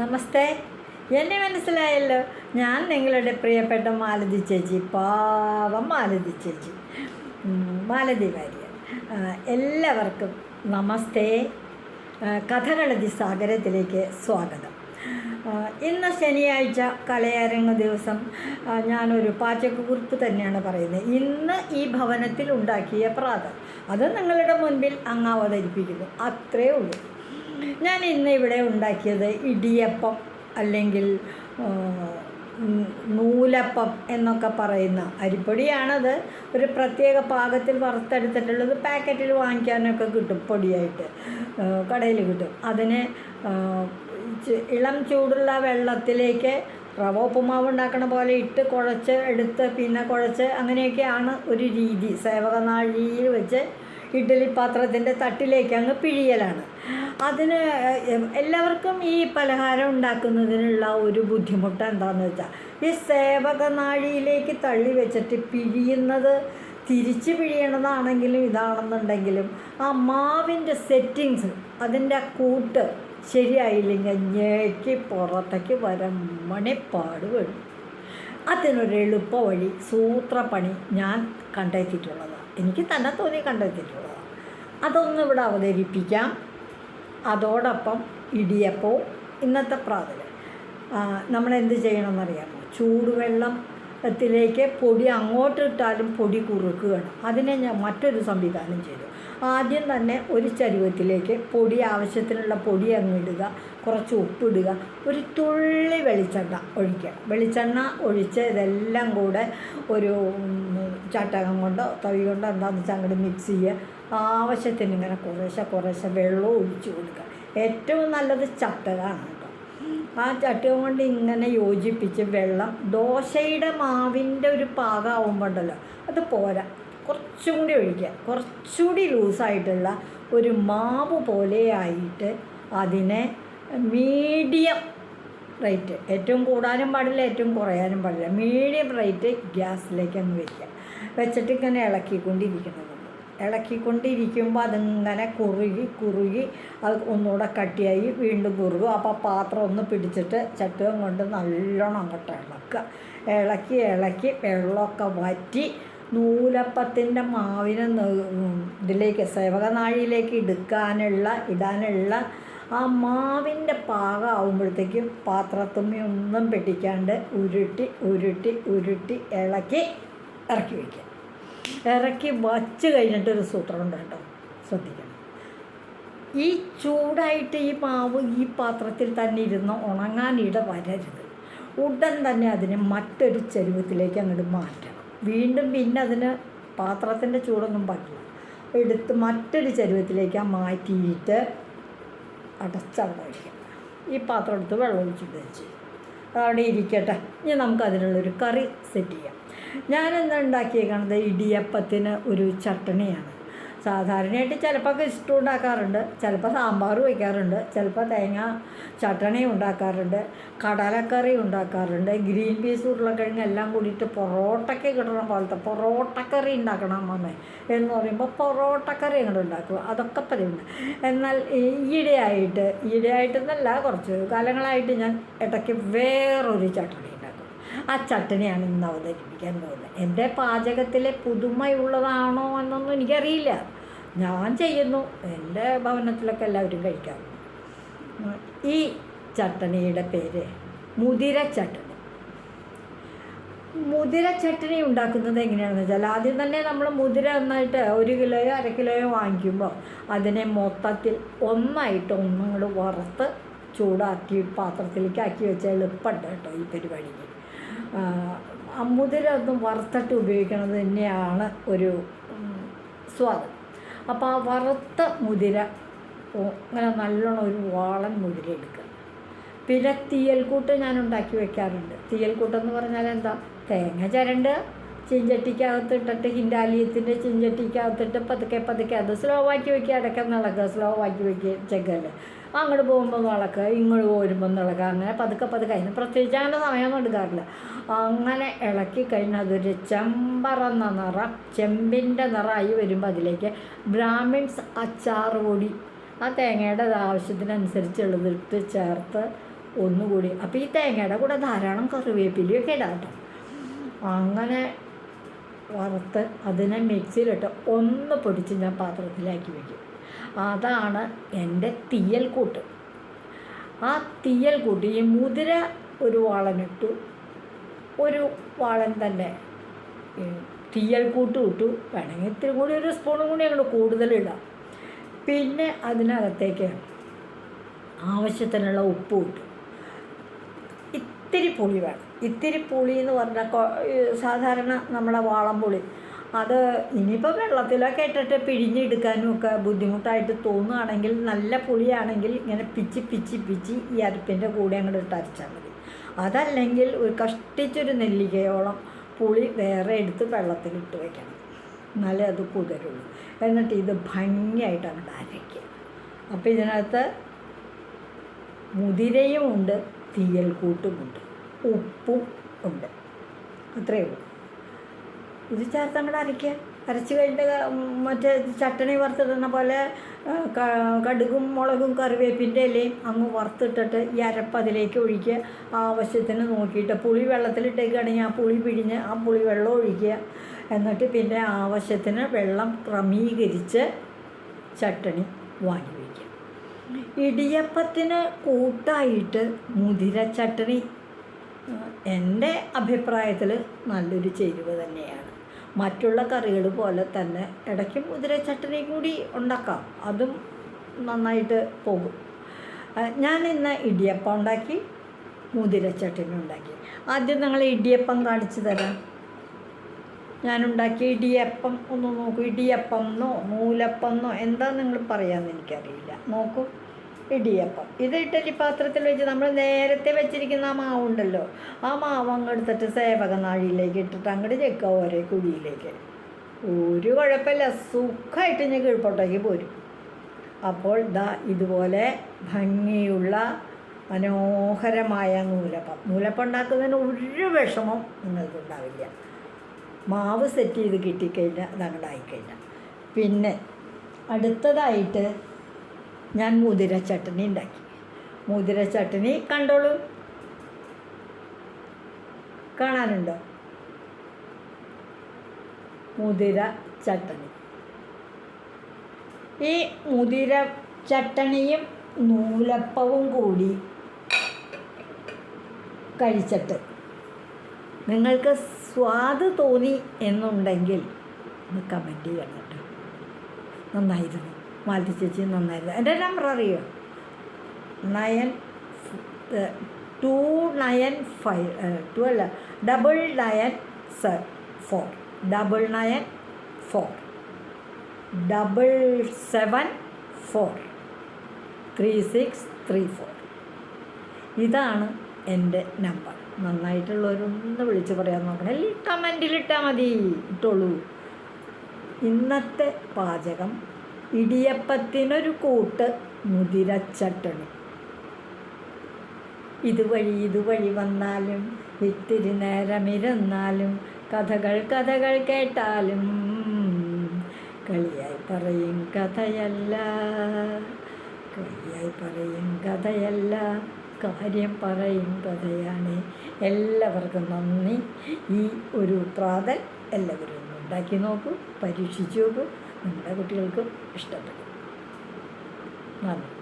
നമസ്തേ. എന്നെ മനസ്സിലായല്ലോ? ഞാൻ നിങ്ങളുടെ പ്രിയപ്പെട്ട മാലതി ചേച്ചി. പാവം മാലതി ചേച്ചി. മാലതി ഭാര്യ. എല്ലാവർക്കും നമസ്തേ. കഥകളതി സാഗരത്തിലേക്ക് സ്വാഗതം. ഇന്ന് ശനിയാഴ്ച കലയരങ്ങ് ദിവസം. ഞാനൊരു പാചകക്കുറിപ്പ് തന്നെയാണ് പറയുന്നത്. ഇന്ന് ഈ ഭവനത്തിൽ ഉണ്ടാക്കിയ പ്രാതം അത് നിങ്ങളുടെ മുൻപിൽ അങ്ങ് അവതരിപ്പിക്കുന്നു. അത്രേ ഉള്ളൂ. ഞാൻ ഇന്ന് ഇവിടെ ഉണ്ടാക്കിയത് ഇടിയപ്പം അല്ലെങ്കിൽ നൂലപ്പം എന്നൊക്കെ പറയുന്ന അരിപ്പൊടിയാണത്. ഒരു പ്രത്യേക പാകത്തിൽ വറുത്തെടുത്തിട്ടുള്ളത് പാക്കറ്റിൽ വാങ്ങിക്കാനൊക്കെ കിട്ടും പൊടിയായിട്ട് കടയിൽ കിട്ടും. അതിന് ഇളം ചൂടുള്ള വെള്ളത്തിലേക്ക് റവ ഉപ്പുമാവ് ഉണ്ടാക്കണ പോലെ ഇട്ട് കുഴച്ച് എടുത്ത് പിന്നെ കുഴച്ച് അങ്ങനെയൊക്കെയാണ് ഒരു രീതി. സേവകനാഴിയിൽ വെച്ച് ഇഡ്ഡലി പാത്രത്തിന്റെ തട്ടിലേക്ക് അങ്ങ് പിഴിയലാണ്. അതിന് എല്ലാവർക്കും ഈ പലഹാരം ഉണ്ടാക്കുന്നതിനുള്ള ഒരു ബുദ്ധിമുട്ട് എന്താണെന്ന് വെച്ചാൽ ഈ സേവകനാഴിയിലേക്ക് തള്ളി വെച്ചിട്ട് പിഴിയുന്നത് തിരിച്ച് പിഴിയണതാണെങ്കിലും ഇതാണെന്നുണ്ടെങ്കിലും ആ മാവിന്റെ സെറ്റിങ്സ് അതിന്റെ കൂട്ട് ശരിയായില്ലെങ്കിൽ ഞെക്കി പുറത്തേക്ക് വരാൻ മണിപ്പാട് വരും. അതിനൊരു എളുപ്പ വഴി സൂത്രപ്പണി ഞാൻ കണ്ടെത്തിയിട്ടുള്ളതാണ് എനിക്ക് തന്നെ തോന്നി കണ്ടെത്തിയിട്ടുള്ളതാണ് അതൊന്നും ഇവിടെ അവതരിപ്പിക്കാം. അതോടൊപ്പം ഇടിയപ്പവും ഇന്നത്തെ പ്രാതൽ നമ്മൾ എന്ത് ചെയ്യണമെന്നറിയാമോ? ചൂടുവെള്ളത്തിലേക്ക് പൊടി അങ്ങോട്ടിട്ടാലും പൊടി കുറുക്കുകയാണ്. അതിനെ ഞാൻ മറ്റൊരു സംവിധാനം ചെയ്തു. ആദ്യം തന്നെ ഒരു ചരുവത്തിലേക്ക് പൊടി ആവശ്യത്തിനുള്ള പൊടി അങ്ങ് ഇടുക. കുറച്ച് ഉപ്പിടുക. ഒരു തുള്ളി വെളിച്ചെണ്ണ ഒഴിക്കുക. വെളിച്ചെണ്ണ ഒഴിച്ച് ഇതെല്ലാം കൂടെ ഒരു ചാട്ടകം കൊണ്ടോ തവി കൊണ്ടോ എന്താണെന്ന് വെച്ചാൽ അങ്ങോട്ട് മിക്സ് ചെയ്യുക. ആവശ്യത്തിന് ഇങ്ങനെ കുറേശ്ശെ കുറേശ്ശെ വെള്ളം ഒഴിച്ച് കൊടുക്കുക. ഏറ്റവും നല്ലത് ചട്ടകമാണ് ആ ചട്ടകം കൊണ്ട് ഇങ്ങനെ യോജിപ്പിച്ച് വെള്ളം ദോശയുടെ മാവിന്റെ ഒരു പാകമാകുമ്പോണ്ടല്ലോ അത് പോരാ. കുറച്ചും കൂടി ഒഴിക്കുക. കുറച്ചുകൂടി ലൂസായിട്ടുള്ള ഒരു മാവ് പോലെ ആയിട്ട് അതിനെ മീഡിയം റേറ്റ് ഏറ്റവും കൂടാനും പാടില്ല ഏറ്റവും കുറയാനും പാടില്ല. മീഡിയം റേറ്റ് ഗ്യാസിലേക്ക് അങ്ങ് വയ്ക്കുക വെച്ചിട്ട് ഇങ്ങനെ ഇളക്കിക്കൊണ്ടിരിക്കണത് ഇളക്കിക്കൊണ്ടിരിക്കുമ്പോൾ അതിങ്ങനെ കുറുകി കുറുകി അത് ഒന്നുകൂടെ കട്ടിയായി വീണ്ടും കുറുകും. അപ്പോൾ പാത്രം ഒന്ന് പിടിച്ചിട്ട് ചട്ടുകം കൊണ്ട് നല്ലോണം അങ്ങോട്ട് ഇളക്കുക. ഇളക്കി ഇളക്കി വെള്ളമൊക്കെ വറ്റി നൂലപ്പത്തിന്റെ മാവിനെ ഇതിലേക്ക് സേവകനാഴിയിലേക്ക് എടുക്കാനുള്ള ഇടാനുള്ള ആ മാവിന്റെ പാകമാകുമ്പോഴത്തേക്കും പാത്രത്തുമ്മി ഒന്നും പെട്ടിക്കാണ്ട് ഉരുട്ടി ഉരുട്ടി ഉരുട്ടി ഇളക്കി ഇറക്കി വയ്ക്കുക. ഇറക്കി വച്ച് കഴിഞ്ഞിട്ടൊരു സൂത്രമുണ്ട് കേട്ടോ. ശ്രദ്ധിക്കണം. ഈ ചൂടായിട്ട് ഈ മാവ് ഈ പാത്രത്തിൽ തന്നെ ഇരുന്ന് ഉണങ്ങാനിട വരരുത് ഉടൻ തന്നെ അതിനെ മറ്റൊരു ചരുവത്തിലേക്ക് അങ്ങോട്ട് മാറ്റണം. വീണ്ടും പിന്നെ അതിന് പാത്രത്തിന്റെ ചൂടൊന്നും പറ്റില്ല. എടുത്ത് മറ്റൊരു ചരുവത്തിലേക്ക് മാറ്റിയിട്ട് അടച്ചവിടെ ഈ പാത്രം എടുത്ത് വെള്ളം ഒഴിച്ചിട്ട് വെച്ച് അവിടെ ഇരിക്കട്ടെ. ഇനി നമുക്കതിനുള്ളൊരു കറി സെറ്റ് ചെയ്യാം. ഞാനെന്താ ഉണ്ടാക്കിയേക്കണത്? ഇടിയപ്പത്തിന് ഒരു ചട്ടണിയാണ്. സാധാരണയായിട്ട് ചിലപ്പോൾ ഇഷ്ടം ഉണ്ടാക്കാറുണ്ട് ചിലപ്പോൾ സാമ്പാർ വയ്ക്കാറുണ്ട്. ചിലപ്പോൾ തേങ്ങ ചട്ടണി ഉണ്ടാക്കാറുണ്ട്. കടലക്കറി ഉണ്ടാക്കാറുണ്ട്. ഗ്രീൻ പീസ് ഉരുളക്കിഴങ്ങ് എല്ലാം കൂടിയിട്ട് പൊറോട്ടയ്ക്ക് കിട്ടണ പോലത്തെ പൊറോട്ടക്കറി ഉണ്ടാക്കണം അമ്മേ എന്ന് പറയുമ്പോൾ പൊറോട്ടക്കറി അങ്ങോട്ട് ഉണ്ടാക്കുക. അതൊക്കെ പതിവുണ്ട് എന്നാൽ ഈയിടെയായിട്ട് ഈയിടെയായിട്ടെന്നല്ല കുറച്ച് കാലങ്ങളായിട്ട് ഞാൻ ഇടയ്ക്ക് വേറൊരു ചട്ടണി ആ ചട്ടണിയാണ് ഇന്ന് അവതരിപ്പിക്കാൻ പോകുന്നത്. എന്റെ പാചകത്തിലെ പുതുമയുള്ളതാണോ എന്നൊന്നും എനിക്കറിയില്ല. ഞാൻ ചെയ്യുന്നു. എന്റെ ഭവനത്തിലൊക്കെ എല്ലാവരും കഴിക്കാം. ഈ ചട്ടണിയുടെ പേര് മുതിര ചട്ടണി. മുതിര ചട്ടണി ഉണ്ടാക്കുന്നത് എങ്ങനെയാണെന്ന് വെച്ചാൽ ആദ്യം തന്നെ നമ്മൾ മുതിര നന്നായിട്ട് ഒരു കിലോയോ അര കിലോയോ വാങ്ങിക്കുമ്പോൾ അതിനെ മൊത്തത്തിൽ ഒന്നായിട്ട് ഒന്നും കൂടെ വറുത്ത് ചൂടാക്കി പാത്രത്തിലേക്ക് ആക്കി വെച്ചാൽ എളുപ്പമുണ്ട് കേട്ടോ ഈ പരിപാടിക്ക്. ഒന്നും വറുത്തിട്ട് ഉപയോഗിക്കുന്നത് തന്നെയാണ് ഒരു സ്വാദ്. അപ്പോൾ ആ വറുത്ത മുതിര അങ്ങനെ നല്ലോണം ഒരു വാളൻ മുതിര എടുക്കുക. പിന്നെ തീയൽക്കൂട്ട് ഞാൻ ഉണ്ടാക്കി വെക്കാറുണ്ട്. തീയൽക്കൂട്ടെന്ന് പറഞ്ഞാൽ എന്താ? തേങ്ങ ചിരണ്ട് ചിഞ്ചട്ടിക്കകത്ത് ഇട്ടിട്ട് ഹിൻഡാലിയത്തിന്റെ ചിഞ്ചട്ടിക്കകത്തിട്ട് പതുക്കെ പതുക്കെ അത് സ്ലോ ആക്കി വയ്ക്കുക അടക്കം നടക്കുക. സ്ലോ ആക്കി വയ്ക്കുക ചെക്കല്ലേ അങ്ങോട്ട് പോകുമ്പോൾ നടക്കുക ഇങ്ങോട്ട് പോരുമ്പോൾ നടക്കുക അങ്ങനെ പതുക്കെ പതുക്കെ. അതിന് പ്രത്യേകിച്ച് അങ്ങനെ സമയമൊന്നും എടുക്കാറില്ല. അങ്ങനെ ഇളക്കി കഴിഞ്ഞാൽ അതൊരു ചെമ്പറന്ന നിറം ചെമ്പിന്റെ നിറമായി വരുമ്പോൾ അതിലേക്ക് ബ്രാഹ്മിൺസ് അച്ചാർ പൊടി ആ തേങ്ങയുടെ ആവശ്യത്തിനനുസരിച്ചുള്ളത് ഇട്ട് ചേർത്ത് ഒന്നുകൂടി. അപ്പോൾ ഈ തേങ്ങയുടെ കൂടെ ധാരാളം കറിവേപ്പിലയൊക്കെ ഇടാം കേട്ടോ. അങ്ങനെ വറുത്ത് അതിനെ മിക്സിയിലിട്ട് ഒന്ന് പൊടിച്ച് ഞാൻ പാത്രത്തിലാക്കി വയ്ക്കും അതാണ് എന്റെ തീയൽ കൂട്ട്. ആ തീയൽ ഈ മുതിര ഒരു വാളനിട്ടു ഒരു വാളൻ തന്നെ തീയൽ കൂട്ട് ഇട്ടു. വേണമെങ്കിൽ ഇത്തിരി കൂടി ഒരു സ്പൂണും കൂടി അങ്ങോട്ട് കൂടുതലിടാം പിന്നെ അതിനകത്തേക്ക് ആവശ്യത്തിനുള്ള ഉപ്പ് ഇട്ടു. ഇത്തിരി പുളി വേണം. ഇത്തിരി പുളി എന്ന് പറഞ്ഞാൽ സാധാരണ നമ്മുടെ വാളം പുളി അത് ഇനിയിപ്പോൾ വെള്ളത്തിലൊക്കെ ഇട്ടിട്ട് പിഴിഞ്ഞെടുക്കാനും ഒക്കെ ബുദ്ധിമുട്ടായിട്ട് തോന്നുകയാണെങ്കിൽ നല്ല പുളിയാണെങ്കിൽ ഇങ്ങനെ പിച്ചി പിച്ചി പിച്ചി ഈ അരപ്പിന്റെ കൂടെ അങ്ങോട്ട് ഇട്ട് അരച്ചാൽ മതി. അതല്ലെങ്കിൽ ഒരു കഷ്ടിച്ചൊരു നെല്ലിക്കയോളം പുളി വേറെ എടുത്ത് വെള്ളത്തിലിട്ട് വയ്ക്കണം എന്നാലേ അത് കുതിരുള്ളൂ. എന്നിട്ട് ഇത് ഭംഗിയായിട്ട് അങ്ങോട്ട് അരയ്ക്കുക. അപ്പോൾ ഇതിനകത്ത് മുതിരയും ഉണ്ട് തീയൽ കൂട്ടുമുണ്ട് ഉപ്പും ഉണ്ട്. അത്രയേ ഉള്ളൂ. ഇത് ചേർത്ത് അങ്ങോട്ട് അരയ്ക്കുക അരച്ച് കഴിഞ്ഞിട്ട് മറ്റേ ചട്ടണി വറുത്തിടുന്ന പോലെ കടുകും മുളകും കറിവേപ്പിന്റെ ഇലയും അങ്ങ് വറുത്തിട്ടിട്ട് ഈ അരപ്പ് അതിലേക്ക് ഒഴിക്കുക. ആവശ്യത്തിന് നോക്കിയിട്ട് പുളി വെള്ളത്തിലിട്ടേക്കുകയാണെങ്കിൽ ആ പുളി പിഴിഞ്ഞ് ആ പുളി വെള്ളം ഒഴിക്കുക. എന്നിട്ട് പിന്നെ ആവശ്യത്തിന് വെള്ളം ക്രമീകരിച്ച് ചട്ടണി വാങ്ങി വയ്ക്കുക. ഇടിയപ്പത്തിന് കൂട്ടായിട്ട് മുതിര ചട്ടണി എന്റെ അഭിപ്രായത്തിൽ നല്ലൊരു ചേരുവ തന്നെയാണ്. മറ്റുള്ള കറികൾ പോലെ തന്നെ ഇടയ്ക്ക് മുതിര ചട്ടണി കൂടി ഉണ്ടാക്കാം. അതും നന്നായിട്ട് പോകും. ഞാൻ ഇന്ന് ഇടിയപ്പം ഉണ്ടാക്കി മുതിര ചട്ടണി ഉണ്ടാക്കി. ആദ്യം നിങ്ങൾ ഇടിയപ്പം കാണിച്ചു തരാം. ഞാനുണ്ടാക്കിയ ഇടിയപ്പം ഒന്ന് നോക്കൂ. ഇടിയപ്പം എന്നോ നൂലപ്പം എന്നോ എന്താ നിങ്ങൾ പറയാമെന്ന് എനിക്കറിയില്ല. നോക്കൂ. ഇടിയപ്പം. ഇത് ഇട്ടലി പാത്രത്തിൽ വെച്ച് നമ്മൾ നേരത്തെ വെച്ചിരിക്കുന്ന ആ മാവുണ്ടല്ലോ ആ മാവ് അങ്ങെടുത്തിട്ട് സേവകനാഴിയിലേക്ക് ഇട്ടിട്ട് അങ്ങോട്ട് ചെക്കുക ഓരോ കുഴിയിലേക്ക്. ഒരു കുഴപ്പമില്ല സുഖമായിട്ട് ഞാൻ കീഴ്പോട്ടേക്ക് പോരും. അപ്പോൾ ദാ ഇതുപോലെ ഭംഗിയുള്ള മനോഹരമായ നൂലപ്പം. നൂലപ്പം ഉണ്ടാക്കുന്നതിന് ഒരു വിഷമം നിങ്ങൾക്കുണ്ടാവില്ല. മാവ് സെറ്റ് ചെയ്ത് കിട്ടിക്കഴിഞ്ഞാൽ അതങ്ങോട്ട് ആയിക്കഴിഞ്ഞാൽ പിന്നെ അടുത്തതായിട്ട് ഞാൻ മുതിര ചട്ടണി ഉണ്ടാക്കി. മുതിര ചട്ടണി കണ്ടോളൂ. കാണാനുണ്ടോ? മുതിര ചട്ടണി. ഈ മുതിര ചട്ടണിയും നൂലപ്പവും കൂടി കഴിച്ചിട്ട് നിങ്ങൾക്ക് സ്വാദ് തോന്നി എന്നുണ്ടെങ്കിൽ ഒന്ന് കമന്റ് ചെയ്യണം കേട്ടോ. നന്നായിരുന്നു. മാലതി ചേച്ചി നന്നായിരുന്നു എന്റെ നമ്പർ അറിയോ? Nine two nine five two അല്ല ഡബിൾ നയൻ സ four. Double nine four. Double seven four. Three six three four. ഇതാണ് എന്റെ നമ്പർ. നന്നായിട്ടുള്ളവരൊന്ന് വിളിച്ച് പറയാൻ നോക്കണം. അല്ലെങ്കിൽ കമന്റിലിട്ടാൽ മതി. ഇട്ടോളൂ. ഇന്നത്തെ പാചകം ഇടിയപ്പത്തിനൊരു കൂട്ട് മുതിരച്ചട്ടണി. ഇതുവഴി ഇതുവഴി വന്നാലും ഇത്തിരി നേരമിരുന്നാലും കഥകൾ കഥകൾ കേട്ടാലും കളിയായി പറയും കഥയല്ല കളിയായി പറയും കഥയല്ല കാര്യം പറയും കഥയാണ്. എല്ലാവർക്കും നന്ദി. ഈ ഒരു പ്രാതൽ എല്ലാവരും ഉണ്ടാക്കി നോക്കൂ പരീക്ഷിച്ചു നോക്കൂ. നിങ്ങളുടെ കുട്ടികൾക്കും ഇഷ്ടപ്പെടും നന്ദി.